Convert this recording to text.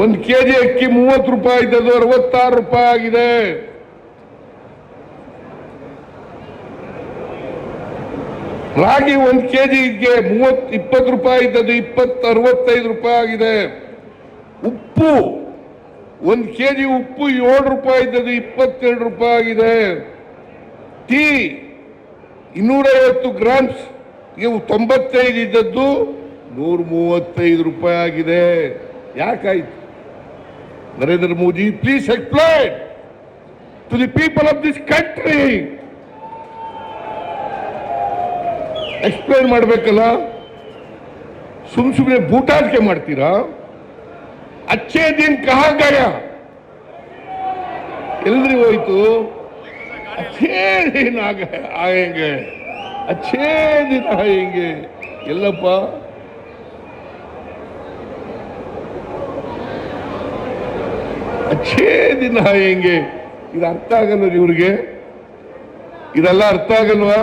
ಒಂದು K G ಅಕ್ಕಿ ಮೂವತ್ತು ರೂಪಾಯಿ ಇದ್ದದ್ದು ಅರವತ್ತಾರು ರೂಪಾಯಿ ಆಗಿದೆ. ರಾಗಿ ಒಂದು ಕೆ ಜಿಗೆ ಮೂವತ್ ಇಪ್ಪತ್ತು ರೂಪಾಯಿ ಇದ್ದದ್ದು ಇಪ್ಪತ್ತು, ಅರವತ್ತೈದು ರೂಪಾಯಿ ಆಗಿದೆ. ಉಪ್ಪು, ಒಂದು ಕೆ ಜಿ ಉಪ್ಪು ಏಳು ರೂಪಾಯಿ ಇದ್ದದ್ದು ಇಪ್ಪತ್ತೆರಡು ರೂಪಾಯಿ ಆಗಿದೆ. ಟೀ, ಇನ್ನೂರೈವತ್ತು ಗ್ರಾಮ್ಸ್ ಇವು ತೊಂಬತ್ತೈದು ಇದ್ದದ್ದು ನೂರ ಮೂವತ್ತೈದು ರೂಪಾಯಿ ಆಗಿದೆ. ಯಾಕಾಯ್ತು? Narendra Modi please explain to the people of this country. Explain ಮಾಡಬೇಕಲ್ಲ? ಸುಮ್ ಸುಮ್ಮನೆ ಬೂಟಾಟಿಕೆ ಮಾಡ್ತೀರಾ? ಅಚ್ಚೇ ದಿನ್ ಕಹಾ ಗಯ. ಎಲ್ರಿ ಹೋಯ್ತು? ಅಚ್ಚೇ ದಿನ ಆಗ- ಆಯಂಗೆ ಅಚ್ಚೇ ದಿನ ಆಯಂಗೆ ಎಲ್ಲಪ್ಪ? ಅಚ್ಚೇ ದಿನ ಹೆಂಗೆ? ಇದು ಅರ್ಥ ಆಗಲ್ಲ ಇವ್ರಿಗೆ ಇದೆಲ್ಲ ಅರ್ಥ ಆಗಲ್ವಾ?